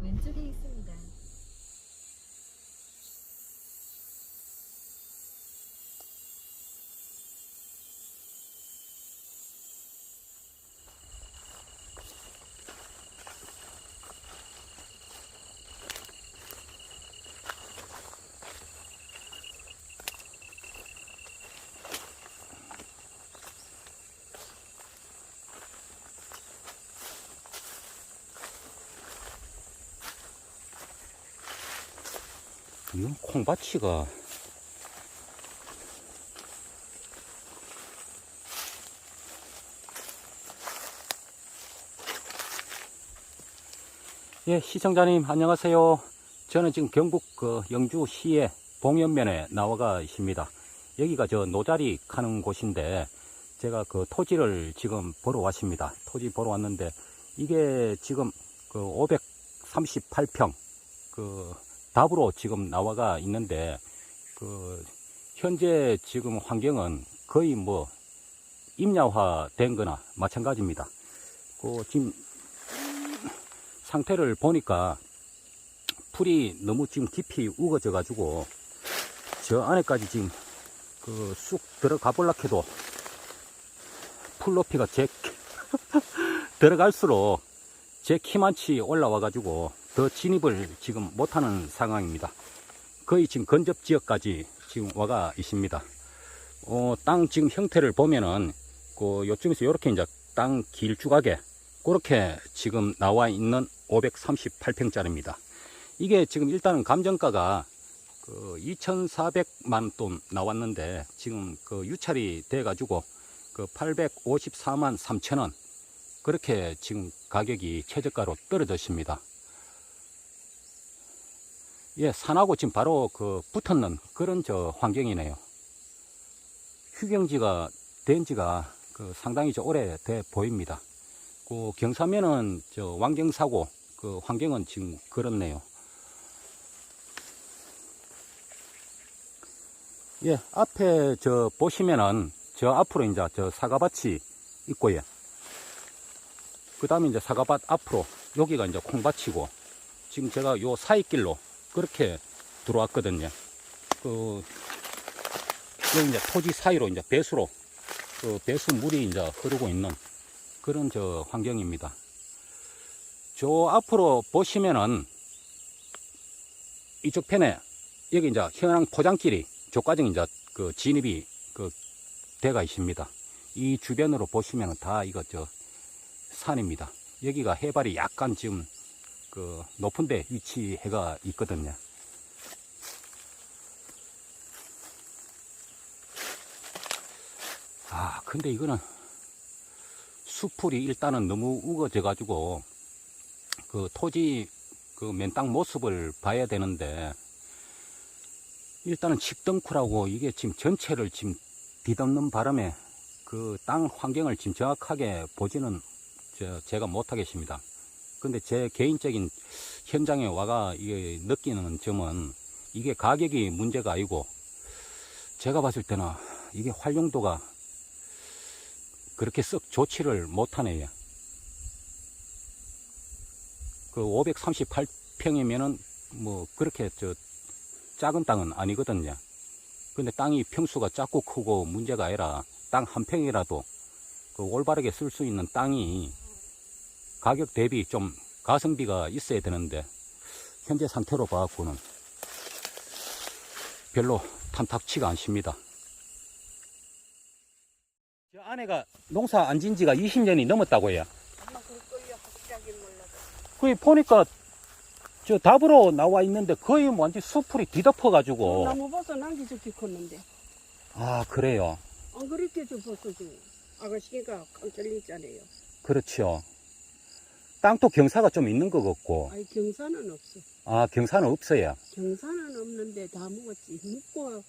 왼쪽에 있습니다. 이 콩밭이가 예, 시청자님 안녕하세요. 저는 지금 경북 그 영주시의 봉연면에 나와가 있습니다. 여기가 저 노자리 가는 곳인데 제가 그 토지를 지금 보러 왔습니다. 토지 보러 왔는데 이게 지금 그 538평 그 답으로 지금 나와가 있는데 그 현재 지금 환경은 거의 뭐 임야화 된 거나 마찬가지입니다. 그 지금 상태를 보니까 풀이 너무 지금 깊이 우거져 가지고 저 안에까지 지금 그 쑥 들어가 볼라 해도 풀 높이가 제 들어갈수록 제 키만치 올라와 가지고 더 진입을 지금 못하는 상황입니다. 거의 지금 건접 지역까지 지금 와가 있습니다. 어, 땅 지금 형태를 보면은 그 요쯤에서 이렇게 이제 땅 길쭉하게 그렇게 지금 나와 있는 538평짜리입니다. 이게 지금 일단은 감정가가 그 2,400만 돈 나왔는데 지금 그 유찰이 돼 가지고 그 854만 3천 원 그렇게 지금 가격이 최저가로 떨어졌습니다. 예, 산하고 지금 바로 그 붙었는 그런 저 환경이네요. 휴경지가 된 지가 그 상당히 저 오래돼 보입니다. 그 경사면은 저 왕경사고 그 환경은 지금 그렇네요. 예, 앞에 저 보시면은 저 앞으로 이제 저 사과밭이 있고요. 그 다음에 이제 사과밭 앞으로 여기가 이제 콩밭이고 지금 제가 요 사이길로 그렇게 들어왔거든요. 그, 이제 토지 사이로 이제 배수로, 그 배수 물이 이제 흐르고 있는 그런 저 환경입니다. 저 앞으로 보시면은 이쪽 편에 여기 이제 현황 포장길이 저까지 이제 그 진입이 그 대가 있습니다. 이 주변으로 보시면은 다 이거 저 산입니다. 여기가 해발이 약간 지금 그 높은 데 위치해가 있거든요. 아, 근데 이거는 수풀이 일단은 너무 우거져 가지고 그 토지 그 맨 땅 모습을 봐야 되는데 일단은 칡덩쿨하고 이게 지금 전체를 지금 뒤덮는 바람에 그 땅 환경을 지금 정확하게 보지는 저 제가 못하겠습니다. 근데 제 개인적인 현장에 와가 이게 느끼는 점은 이게 가격이 문제가 아니고 제가 봤을 때는 이게 활용도가 그렇게 썩 좋지를 못하네요. 그 538평이면은 뭐 그렇게 저 작은 땅은 아니거든요. 근데 땅이 평수가 작고 크고 문제가 아니라 땅 한 평이라도 그 올바르게 쓸 수 있는 땅이 가격 대비 좀 가성비가 있어야 되는데 현재 상태로 봐갖고는 별로 탐탁치가 않습니다. 저 아내가 농사 안 진 지가 20년이 넘었다고 해요. 아마 그걸요 갑자기 몰라도 그 보니까 저 답으로 나와 있는데 거의 뭐 완전 수풀이 뒤덮어가지고 나무 버섯 난게 저렇게 컸는데 아 그래요. 안 그렇게 저 버섯이 아가씨가 깜짝이잖아요 그렇죠. 땅도 경사가 좀 있는 것 같고 아니 경사는 없어 아 경사는 없어요. 경사는 없는데 다 먹었지 묵고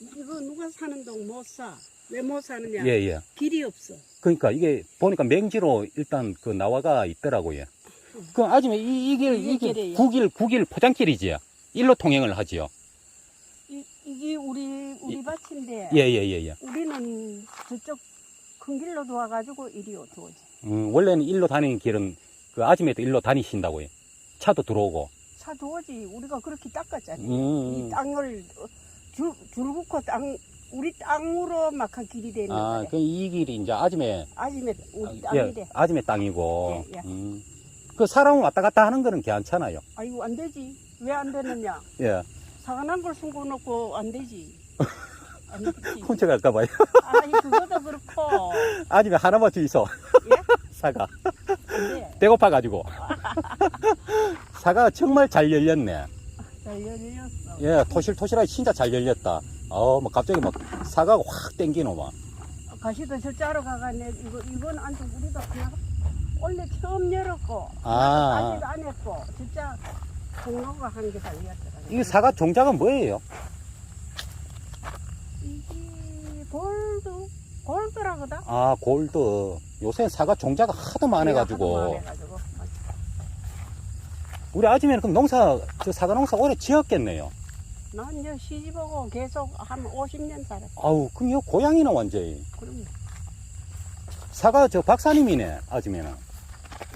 이거 누가 사는 동 못 사 왜 못 사느냐 예 예. 길이 없어 그러니까 이게 보니까 맹지로 일단 그 나와가 있더라고요. 그 아줌마 이, 이게 이게 이게 길이에요. 국일 국일 포장길이지요. 일로 통행을 하지요. 이, 이게 우리 우리 밭인데 예 예 예 예. 우리는 저쪽 큰 길로 도와가지고 이리 들어오지 음, 원래는 일로 다니는 길은 그 아줌마도 일로 다니신다고요. 차도 들어오고. 사도지 우리가 그렇게 닦았잖아. 음. 이 땅을 줄, 줄 긋고 땅 우리 땅으로 막한 길이 되는 아, 거야. 그이 길이 이제 아줌의 아침에 우리 예, 땅이래. 아줌의 땅이고. 예, 예. 음. 그 사람 왔다 갔다 하는 거는 괜찮아요. 아이고 안 되지. 왜 안 되느냐? 예. 사관한 걸 숨고 놓고 안 되지. 안 되지. 훔쳐 갈까 봐요. 아이 그것도 그렇고 아줌의 하나만 주이소. 예? 사과. 안 돼. 배고파 가지고. 사과가 정말 잘 열렸네. 잘 열렸어. 예, 토실토실하게 진짜 잘 열렸다. 어, 뭐 갑자기 막 사과가 확 땡기노 막. 가시도 저 짜러 가가네 이거 이건 안 돼. 우리가 그냥 원래 처음 열었고 아. 아직 안 했고 진짜 공로가 한개 달렸더라. 이 사과 종자가 뭐예요? 이게 골드 골드라거다. 아, 골드. 요새 사과 종자가 하도 많아가지고. 우리 아줌마는 그럼 농사, 저 사과 농사 오래 지었겠네요. 난 이제 시집오고 계속 한 50년 살았어. 아우, 그럼 이 고향이나 완전히. 그럼 사과 저 박사님이네, 아줌마는.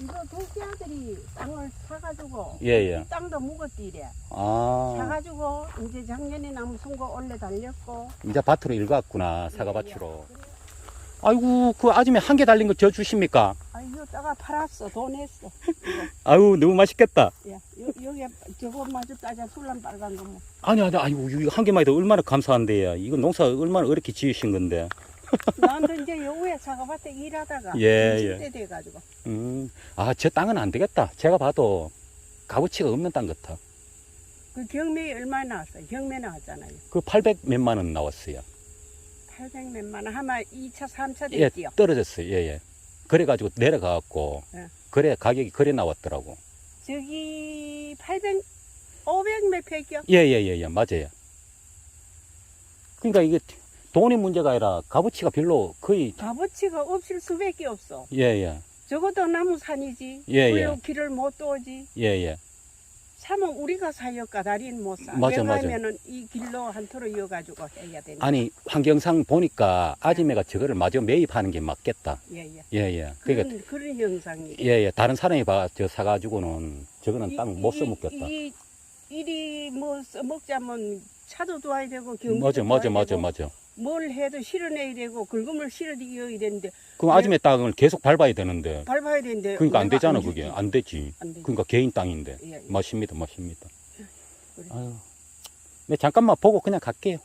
이거 도시 아들이 땅을 사가지고 예, 예. 땅도 묵었디래. 아, 사가지고 이제 작년에 나무 순거 원래 달렸고. 이제 밭으로 일갔구나, 사과밭으로. 아이고, 그 아줌마 한개 달린 거 저 주십니까? 아 이거 따가 팔았어. 돈 했어. 아유, 너무 맛있겠다. 야, 여, 여기 저거 마저 따자 술란 빨간 거 뭐. 아니, 아니, 아이고, 이거 한 개만 해도 얼마나 감사한데요. 이거 농사 얼마나 어렵게 지으신 건데. 나도 이제 여우에 사과밭에 일하다가 예, 20대 돼가지고 음, 아, 저 땅은 안 되겠다. 제가 봐도 값어치가 없는 땅 같아. 그 경매에 얼마 나왔어요? 경매 나 왔잖아요. 그 800 몇만 원 나왔어요. 800 몇만 원 하면 2차, 3차 예, 됐지요. 떨어졌어요. 예, 예. 그래가지고 내려가갖고, 예. 그래, 가격이 그래 나왔더라고. 저기 800, 500 몇 평이요? 예, 예, 예, 예, 맞아요. 그러니까 이게 돈이 문제가 아니라 값어치가 별로 거의, 값어치가 없을 수밖에 없어. 예, 예, 적어도 나무산이지. 예, 그리고 예. 길을 못 도지. 예, 예. 사면 우리가 사니까 다리는 못 사. 맞아, 맞아. 왜냐면은 이 길로 한토로 이어가지고 해야 되니까. 아니, 환경상 보니까 아줌매가 저거를 마저 매입하는 게 맞겠다. 예, 예. 예, 예. 그러니까, 그런, 그런 형상이. 예, 예. 다른 사람이 봐, 저 사가지고는 저거는 땅못 써먹겠다. 이, 이리 뭐 써먹자면 차도 도와야 되고 경비도 맞아, 맞아, 도와야 맞아, 되고 맞아. 뭘 해도 실어내야 되고 긁음을 실어드려야 되는데 그럼 예. 아줌의 땅을 계속 밟아야 되는데. 밟아야 되는데 그러니까 안 되잖아, 주지. 그게. 안 되지. 안 되지. 그러니까 개인 땅인데. 예, 예. 맞습니다, 맞습니다. 그래. 아유. 네, 잠깐만 보고 그냥 갈게요.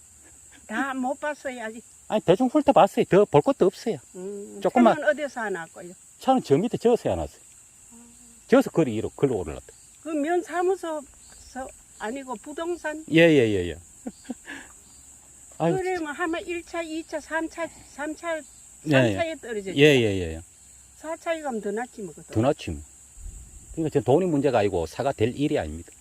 다 못 봤어요 아직. 아니, 대충 훑어봤어요. 더 볼 것도 없어요. 음, 조금만- 차는 어디서 하나 거요? 차는 저 밑에 저어서 해놨어요. 저어서 거리 위로 글로 올라갔다. 그 면 사무소 서 아니고 부동산 예, 예, 예, 예. 아유, 그러면 하면 1차, 2차, 3차, 3차, 예, 예. 3차에 떨어졌죠. 예, 예, 예. 예. 4차에 가면 더 낫지 뭐. 그것도. 두나치 뭐. 그러니까 저 돈이 문제가 아니고 사가 될 일이 아닙니다.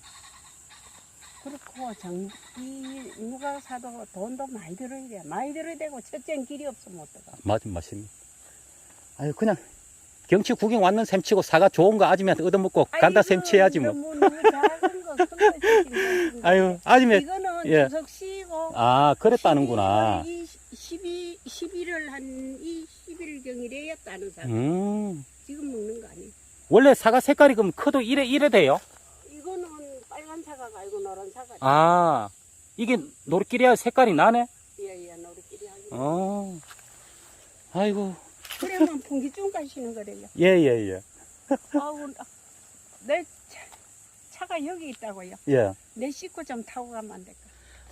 그렇고 장, 이 누가 사도 돈도 많이 들어야 돼. 많이 들어야 되고 첫째는 길이 없으면 못 들어가. 맞, 맞습니다. 아유, 그냥 경치 구경 왔는 셈 치고 사가 좋은 거 아줌마한테 얻어먹고 간다 셈 치야지 뭐. 뭐 아유, 아줌마. 이거는 예. 주석 씨고. 아, 그랬다는구나. 12, 11월 한이 11경이래야 따는 사람. 음. 지금 먹는 거 아니에요. 원래 사과 색깔이 그럼 커도 이래, 이래 돼요? 이거는 빨간 사과가 아니고 노란 사과. 아, 이게 노릇끼리야 색깔이 나네? 예 예 노릇끼리 하기. 어. 아이고. 그러면 풍기중 가시는 거래요. 예, 예, 예. 아우 내 차, 차가 여기 있다고요. 예. 내 씻고 좀 타고 가면 안 될까?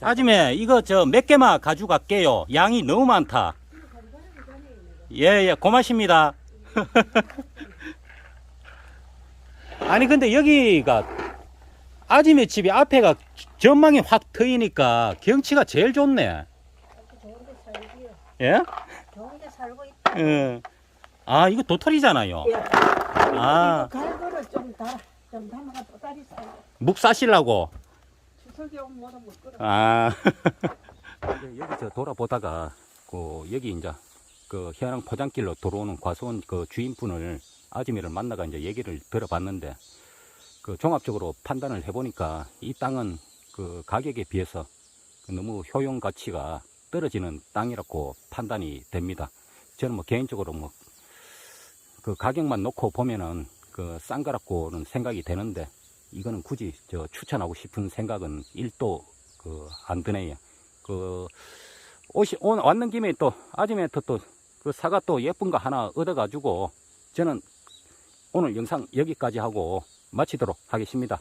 아줌마, 이거 저 몇 개만 가져갈게요. 양이 너무 많다. 예, 예, 고맙습니다. 아니, 근데 여기가 아줌마 집이 앞에가 전망이 확 트이니까 경치가 제일 좋네. 좋은 데 살기요. 예? 좋은 데 살고 있다. 예. 아, 이거 도토리잖아요. 예. 아. 갈거를 좀 달아. 좀 담아가 또 다리 싸고. 묵 싸시려고. 추석에 오면 못 끌어. 아. 여기 저 돌아보다가 그 여기 이제 그 현황 포장길로 들어오는 과수원 그 주인분을 아줌이를 만나가 이제 얘기를 들어봤는데 그 종합적으로 판단을 해보니까 이 땅은 그 가격에 비해서 그 너무 효용 가치가 떨어지는 땅이라고 판단이 됩니다. 저는 뭐 개인적으로 뭐 그 가격만 놓고 보면은 그 싼 거라고는 생각이 되는데 이거는 굳이 저 추천하고 싶은 생각은 1도 그 안 드네요. 그 오시 오늘 왔는 김에 또 아침에 또그 사과 또 예쁜 거 하나 얻어가지고 저는 오늘 영상 여기까지 하고 마치도록 하겠습니다.